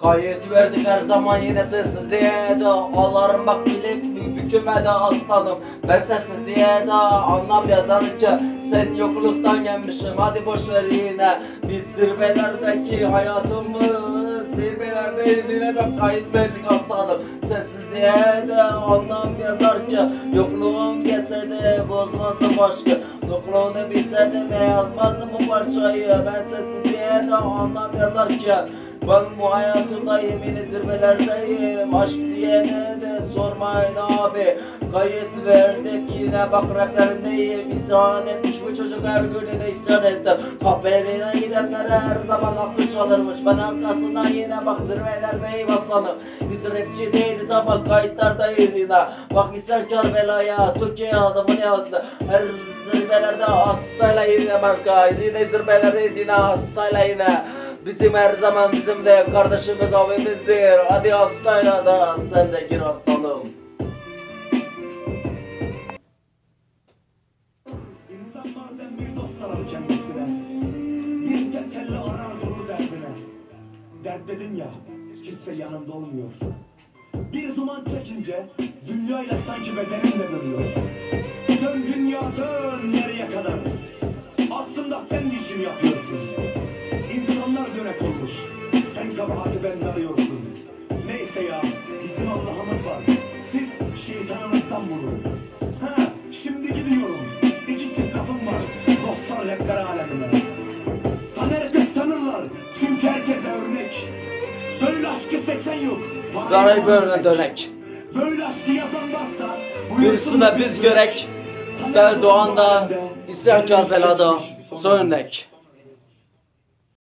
Kayıt verdik her zaman yine sessizliğe de Ağlarım. Bak bilek bükülmedi aslanım. Ben sessizliğe de anlam yazarınca Sen yokluktan gelmişim. Hadi boş ver yine. Biz zirvelerdeki hayatımız Zirvelerdeyiz. Yine bak kayıt verdik aslanım. Sessizliğe de anlam yazarca Yokluğum gelse de bozmazdı başka. Yokluğunu bilse de yazmazdı bu parçayı. Ben sessizliğe de anlam yazarken ben bu hayatımda yemin zirvelerdeyim Aşk diyene de sormayın abi. Kayıt verdik yine bak raplerindeyim İsyan etmiş bu çocuk her gününe isyan etti. Kahvelerine gidenlere her zaman alkış alırmış. Ben arkasından yine bak zirvelerdeyim aslanım. Biz rapçi değiliz ama kayıtlardayız yine. Bak isyankar belaya Türkiye adamını yazdı. Her zirvelerde hastayla yine markayız Yine zirvelerdeyiz yine hastayla yine Bizim her zaman bizim de kardeşimiz abimizdir. Hadi hastayla da sen de gir aslanım. İnsan bazen bir dost arar Bir teselli arar durur derdine. Dert dedin ya kimse yanımda olmuyor. Bir duman çekince dünyayla sanki bedenimle dönüyor. Dön dünya dön nereye kadar? Aslında sen işini yapıyorsun Dönek olmuş Sen kabahati benden arıyorsun. Neyse ya bizim Allah'ımız var. Siz şeytanınızdan vurun Ha şimdi gidiyorum. İki çift lafım var Dostlar rapler alemine. Taner kız tanırlar Çünkü herkese örnek. Böyle aşkı seçen yok Garay böyle dönek. Böyle aşkı yazan varsa Buyursun da biz görek. Del Doğan da isyankar belada son örnek.